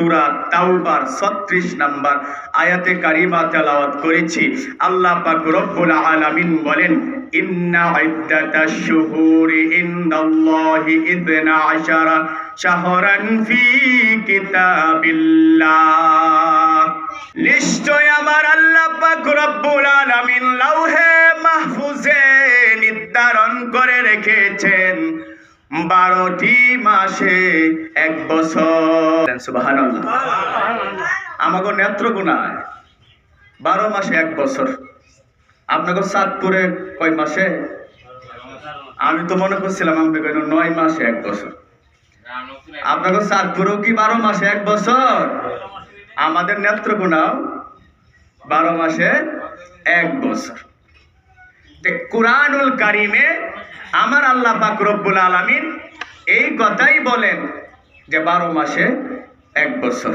সূরা তাওবার 36 নাম্বার আয়াতে কারিমা তেলাওয়াত করেছি। আল্লাহ পাক রব্বুল আলামিন বলেন, ইন্না ইদ্দাতাশ শুহুরি ইনদাল্লাহি ইদনা আশারা শাহরান ফি কিতাবিল্লাহ। নিশ্চয় আমার আল্লাহ আলামিন লাউহে মাহফুজে নির্ধারণ করে রেখেছেন। বারোটি মাসে এক বছর। সুবাহান আমাকে নেত্রকোনায় বারো মাসে এক বছর। আপনাকে চাঁদপুরে কয় মাসে? আমি তো মনে করছিলাম আপনি কেন নয় মাসে এক বছর। আপনাকে চাঁদপুরেও কি বারো মাসে এক বছর? আমাদের নেত্রকোনাও বারো মাসে এক বছর। কুরআনুল কারিমে আমার আল্লাহ পাক রব্বুল আলামিন এই কথাই বলেন যে বারো মাসে এক বছর।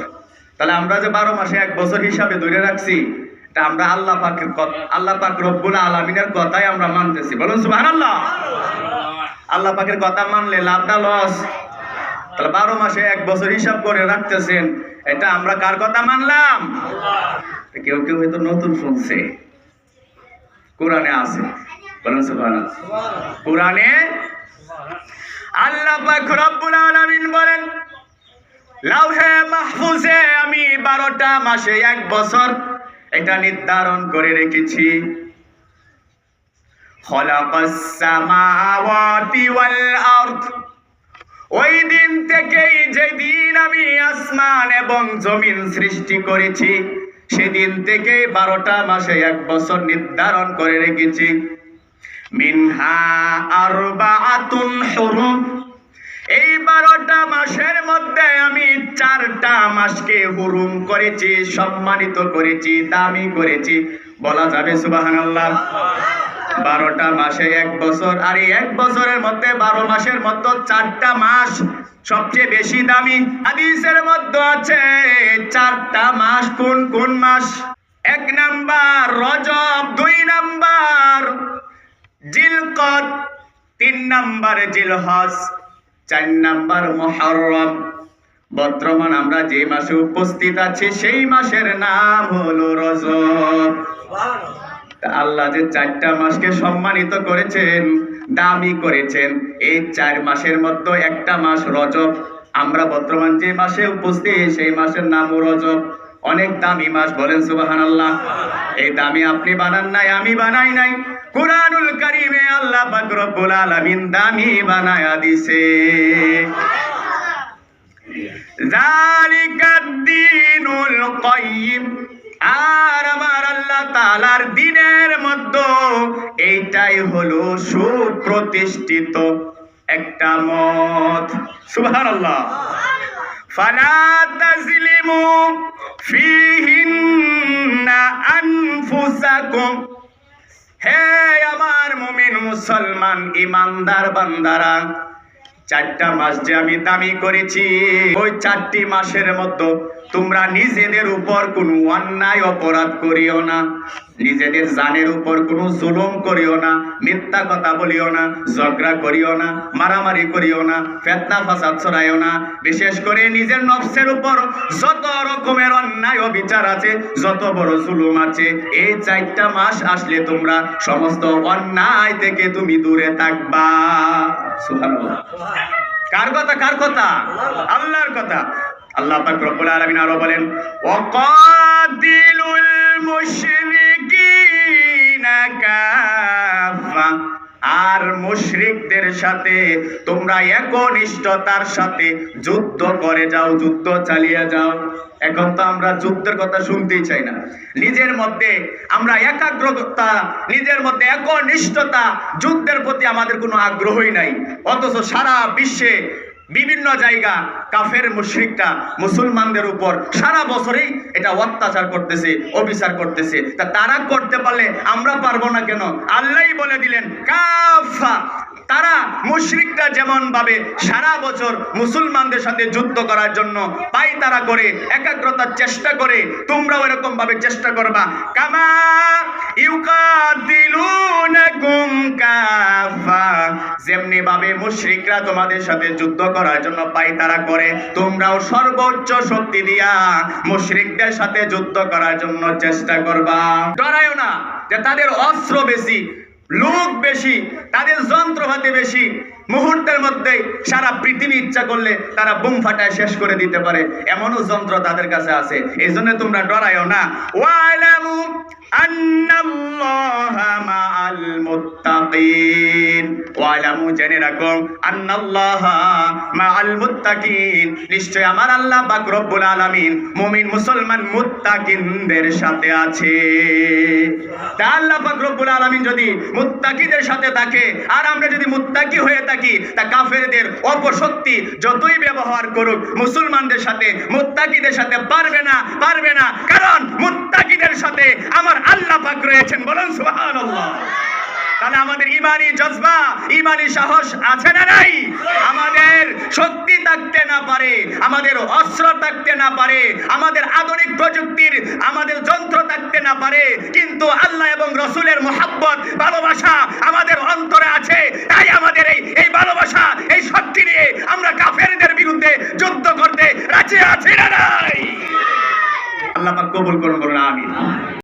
তাহলে আমরা যে বারো মাসে এক বছর হিসাবে ধরে রাখছি, তা আমরা আল্লাহ পাকের আল্লাহ পাক রব্বুল আলামিনের কথাই আমরা মানতেছি। বলুন সুবহানাল্লাহ। আল্লাহ আল্লাহ পাকের কথা মানলে লাভ না লস তাহলে বারো মাসে এক বছর হিসাব করে রাখতেছেন, এটা আমরা কার কথা মানলাম? কেউ কেউ হয়তো নতুন শুনছে। কোরআনে আছে? বলেন সুবহানাল্লাহ। কোরআনে? আল্লাহ পাক রব্বুল আলামিন বলেন, লাউহে মাহফুজে আমি বারোটা মাসে এক বছর এটা নির্ধারণ করে রেখেছি। ওই দিন থেকেই যেদিন আমি আসমান এবং জমিন সৃষ্টি করেছি সেদিন থেকে বারোটা মাসে এক বছর নির্ধারণ করে রেখেছি। মিনহা আরবাআতুন হুরুম। এই বারোটা মাসের মধ্যে আমি চারটা মাসকে হুরুম করেছি, সম্মানিত করেছি, দামি করেছি। বলা যাবে সুবাহানাল্লাহ। বারোটা মাসে এক বছর। আর এই এক বছরের মধ্যে বারো মাসের মধ্যে চারটা মাস সবচেয়ে বেশি দামি হাদিসের মধ্যে আছে। চারটা মাস কোন কোন মাস? এক নাম্বার রজব, দুই নাম্বার জিলকত, তিন নাম্বার জিলহজ, চার নাম্বার মহরম বর্তমান আমরা যে মাসে উপস্থিত আছি, সেই মাসের নাম হলো রজব। আল্লাহ যে চারটা মাসকে সম্মানিত করেছেন, দামি করেছেন, এই চার মাসের মধ্যে একটা মাস রজব। আমরা বর্তমান যে মাসে উপস্থিত, সেই মাসের নামও রজব। অনেক দামি মাস, বলেন সুবাহান আল্লাহ এই দামি আপনি বানান নাই, আমি বানাই নাই। কুরআনুল কারিমে আল্লাহ পাক রব্বুল আলামিন দামি বানায়া দিছে। যালিকাদ দীনুল কাইয়্যিম আর আমার আল্লাহ তালার দিনের মধ্যে এইটাই হলো সুপ্রতিষ্ঠিত একটা মত। সুবহানাল্লাহ। ফালা তাজলিমু ফিহিন্না আনফুসাকুম। হে আমার মুমিন মুসলমান, ইমানদার চারটা মাস যে আমি দামি করেছি, ওই চারটি মাসের মধ্যে তোমরা নিজেদের উপর কোনো অন্যায় অপরাধ করিও না। নিজেদের জানের উপর কোনো জুলুম করিও না, মিথ্যা কথা বলিও না, ঝগড়া করিও না, মারামারি করিও না, ফেতনা, ফাসাদ ছড়াইও না। বিশেষ করে নিজের নফসের উপর যত রকমের অন্যায় বিচার আছে, যত বড় জুলুম আছে, এই চারটা মাস আসলে তোমরা সমস্ত অন্যায় থেকে তুমি দূরে থাকবা। কার কথা? কার কথা? আল্লাহর কথা। আল্লাহ পাক রব্বুল আলামিন আরও বলেন ওয়াকাতিলুল মুশরিকিনা কাফা আর মুশরিকদের সাথে তোমরা একনিষ্ঠতার সাথে যুদ্ধ করে যাও, যুদ্ধ চালিয়ে যাও। এখন তো আমরা যুদ্ধের কথা শুনতেই চাই না। নিজের মধ্যে আমরা একাগ্রতা, নিজের মধ্যে একনিষ্ঠতা, যুদ্ধের প্রতি আমাদের কোনো আগ্রহই নাই। অথচ সারা বিশ্বে বিভিন্ন জায়গা কাফের মুশ্রিকটা মুসলমানদের উপর সারা বছরেই এটা অত্যাচার করতেছে, অবিচার করতেছে। তা তারা করতে পারলে আমরা পারব না কেন? আল্লাহ বলে দিলেন, কাফা তারা মুশরিকরা যেমন ভাবে সারা বছর মুসলমানদের সাথে যুদ্ধ করার জন্য পাইতারা করে, একাগ্রতার চেষ্টা করে, তোমরাও এরকম ভাবে চেষ্টা করবা। কামা ইউকাদিলুনাকুম যেমনি ভাবে মুশরিকরা তোমাদের সাথে যুদ্ধ করার জন্য পাইতারা করে, তোমরাও সর্বোচ্চ শক্তি দিয়া মুশরিকদের সাথে যুদ্ধ করার জন্য চেষ্টা করবা। ডরায়ও না যে তাদের অস্ত্র বেশি লোক বেশি তাদের যন্ত্রপাতি বেশি। মুহূর্তের মধ্যে সারা পৃথিবী ইচ্ছা করলে তারা বুম ফাটায় শেষ করে দিতে পারে। এমনও যন্ত্র তাদের কাছে আছে। এই জন্য তোমরা ডরায়ও না। নিশ্চয় আমার আল্লাহ পাক রব্বুল আলামিন মুমিন মুসলমান মুত্তাকিনদের সাথে আছে। তা আল্লাহ পাক রব্বুল আলামিন যদি মুত্তাকিদের সাথে থাকে, আর আমরা যদি মুত্তাকি হয়ে থাকি তা কাফেরদের অপশক্তি যতই ব্যবহার করুক, মুসলমানদের সাথে, মুত্তাকিদের সাথে পারবে না পারবে না। কারণ মুত্তাকিদের সাথে আমার আল্লাহ পাক রয়েছেন, বলুন সুবহানাল্লাহ। তাহলে আমাদের ইমানি জজবা, ইমানি সাহস আছে না নাই? আমাদের শক্তি থাকতে না পারে, আমাদের অস্ত্র থাকতে না পারে, আমাদের আধুনিক প্রযুক্তির, আমাদের যন্ত্র থাকতে না পারে, কিন্তু আল্লাহ এবং রসুলের মোহাব্বত, ভালোবাসা আমাদের করতে আছে না নাই? আল্লাহ কবুল করুন বলুন আমিন।